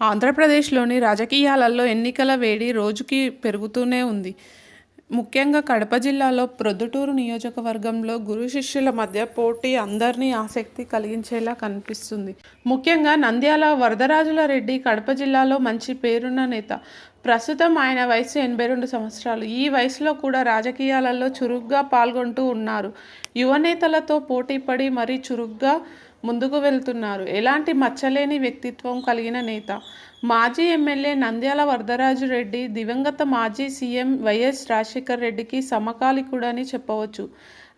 ఆంధ్రప్రదేశ్లోని రాజకీయాలలో ఎన్నికల వేడి రోజుకి పెరుగుతూనే ఉంది. ముఖ్యంగా కడప జిల్లాలో ప్రొద్దుటూరు నియోజకవర్గంలో గురు శిష్యుల మధ్య పోటీ అందరినీ ఆసక్తి కలిగించేలా కనిపిస్తుంది. ముఖ్యంగా నంద్యాల వరదరాజుల రెడ్డి కడప జిల్లాలో మంచి పేరున్న నేత. ప్రస్తుతం ఆయన వయసు ఎనభై రెండు సంవత్సరాలు. ఈ వయసులో కూడా రాజకీయాలలో చురుగ్గా పాల్గొంటూ ఉన్నారు. యువనేతలతో పోటీపడి మరీ చురుగ్గా ముందుకు వెళ్తున్నారు. ఎలాంటి మచ్చలేని వ్యక్తిత్వం కలిగిన నేత. మాజీ ఎమ్మెల్యే నంద్యాల వరదరాజు రెడ్డి దివంగత మాజీ సీఎం వైఎస్ రాజశేఖర్ రెడ్డికి సమకాలికుడని చెప్పవచ్చు.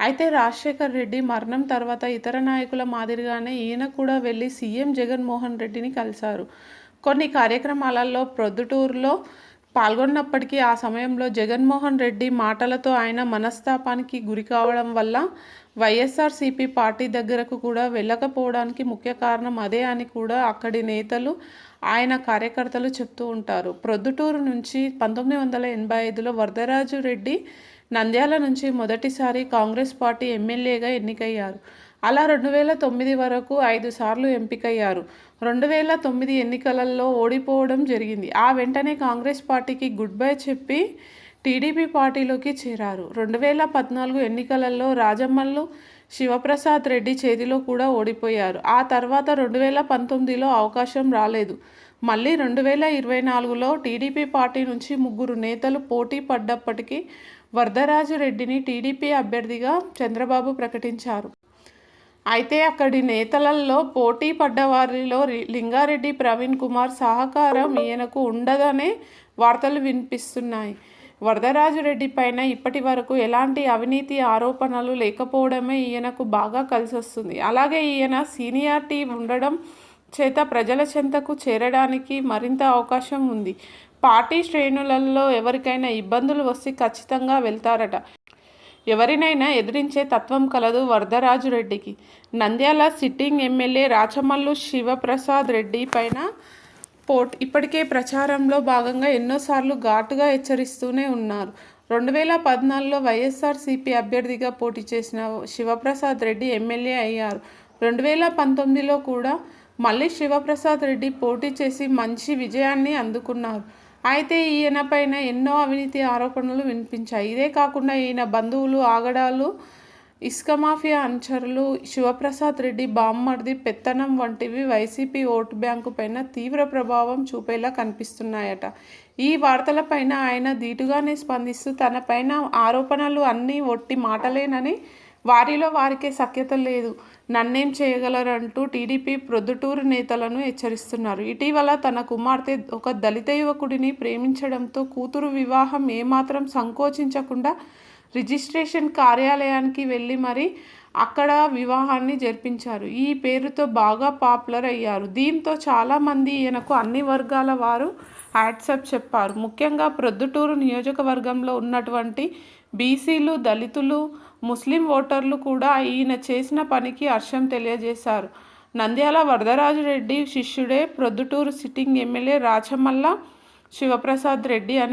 అయితే రాజశేఖర్ రెడ్డి మరణం తర్వాత ఇతర నాయకుల మాదిరిగానే ఈయన కూడా వెళ్ళి సీఎం జగన్మోహన్ రెడ్డిని కలిశారు. కొన్ని కార్యక్రమాలలో ప్రొద్దుటూరులో పాల్గొన్నప్పటికీ ఆ సమయంలో జగన్మోహన్ రెడ్డి మాటలతో ఆయన మనస్తాపానికి గురి కావడం వల్ల వైఎస్ఆర్సీపీ పార్టీ దగ్గరకు కూడా వెళ్ళకపోవడానికి ముఖ్య కారణం అదే అని కూడా అక్కడి నేతలు ఆయన కార్యకర్తలు చెప్తూ ఉంటారు. ప్రొద్దుటూరు నుంచి పంతొమ్మిది వందల ఎనభై ఐదులో వరదరాజు రెడ్డి నంద్యాల నుంచి మొదటిసారి కాంగ్రెస్ పార్టీ ఎమ్మెల్యేగా ఎన్నికయ్యారు. అలా రెండు వేల తొమ్మిది వరకు ఐదు సార్లు ఎంపికయ్యారు. రెండు వేల తొమ్మిది ఎన్నికలలో ఓడిపోవడం జరిగింది. ఆ వెంటనే కాంగ్రెస్ పార్టీకి గుడ్ బై చెప్పి టీడీపీ పార్టీలోకి చేరారు. రెండు వేల పద్నాలుగు ఎన్నికలలో రాజమ్మల్లు శివప్రసాద్ రెడ్డి చేతిలో కూడా ఓడిపోయారు. ఆ తర్వాత రెండు వేల పంతొమ్మిదిలో అవకాశం రాలేదు. మళ్ళీ రెండు వేల ఇరవై నాలుగులో టీడీపీ పార్టీ నుంచి ముగ్గురు నేతలు పోటీ పడ్డప్పటికీ వరదరాజు రెడ్డిని టీడీపీ అభ్యర్థిగా చంద్రబాబు ప్రకటించారు. అయితే అక్కడి నేతలలో పోటీ పడ్డవారిలో లింగారెడ్డి ప్రవీణ్ కుమార్ సహకారం ఈయనకు ఉండదనే వార్తలు వినిపిస్తున్నాయి. వరదరాజురెడ్డి పైన ఇప్పటి వరకు ఎలాంటి అవినీతి ఆరోపణలు లేకపోవడమే ఈయనకు బాగా కలిసొస్తుంది. అలాగే ఈయన సీనియారిటీ ఉండడం చేత ప్రజల చెంతకు చేరడానికి మరింత అవకాశం ఉంది. పార్టీ శ్రేణులలో ఎవరికైనా ఇబ్బందులు వస్తే ఖచ్చితంగా వెళ్తారట. ఎవరినైనా ఎదిరించే తత్వం కలదు వరదరాజు రెడ్డికి నంద్యాల సిట్టింగ్ ఎమ్మెల్యే రాచమల్లు శివప్రసాద్ రెడ్డి పైన పోట్ ఇప్పటికే ప్రచారంలో భాగంగా ఎన్నోసార్లు ఘాటుగా హెచ్చరిస్తూనే ఉన్నారు. రెండు వేల పద్నాలుగులో వైఎస్ఆర్సీపీ అభ్యర్థిగా పోటీ చేసిన శివప్రసాద్ రెడ్డి ఎమ్మెల్యే అయ్యారు. రెండు వేల పంతొమ్మిదిలో కూడా మళ్ళీ శివప్రసాద్ రెడ్డి పోటీ చేసి మంచి విజయాన్ని అందుకున్నారు. అయితే ఈయన పైన ఎన్నో అవినీతి ఆరోపణలు వినిపించాయి. ఇదే కాకుండా ఈయన బంధువులు ఆగడాలు ఇసుక మాఫియా అనుచరులు శివప్రసాద్ రెడ్డి బామ్మర్ది పెత్తనం వంటివి వైసీపీ ఓటు బ్యాంకు పైన తీవ్ర ప్రభావం చూపేలా కనిపిస్తున్నాయట. ఈ వార్తలపైన ఆయన ధీటుగానే స్పందిస్తూ తనపైన ఆరోపణలు అన్నీ ఒట్టి మాటలేనని వారిలో వారికే సఖ్యత లేదు. నన్నేం చేయగలరంటూ టీడీపీ ప్రొద్దుటూరు నేతలను హెచ్చరిస్తున్నారు. ఇటీవల తన కుమార్తె ఒక దళిత యువకుడిని ప్రేమించడంతో కూతురు వివాహం ఏమాత్రం సంకోచించకుండా రిజిస్ట్రేషన్ కార్యాలయానికి వెళ్ళి మరి అక్కడ వివాహాన్ని జరిపించారు. ఈ పేరుతో బాగా పాపులర్ అయ్యారు. దీంతో చాలామంది ఈయనకు అన్ని వర్గాల వారు హ్యాట్సప్ చెప్పారు. ముఖ్యంగా ప్రొద్దుటూరు నియోజకవర్గంలో ఉన్నటువంటి బీసీలు దళితులు ముస్లిం ఓటర్లు కూడా ఈయన చేసిన పనికి హర్షం తెలియజేశారు. నంద్యాల వరదరాజు రెడ్డి శిష్యుడే ప్రొద్దుటూరు సిట్టింగ్ ఎమ్మెల్యే రాచమల్ల శివప్రసాద్ రెడ్డి అని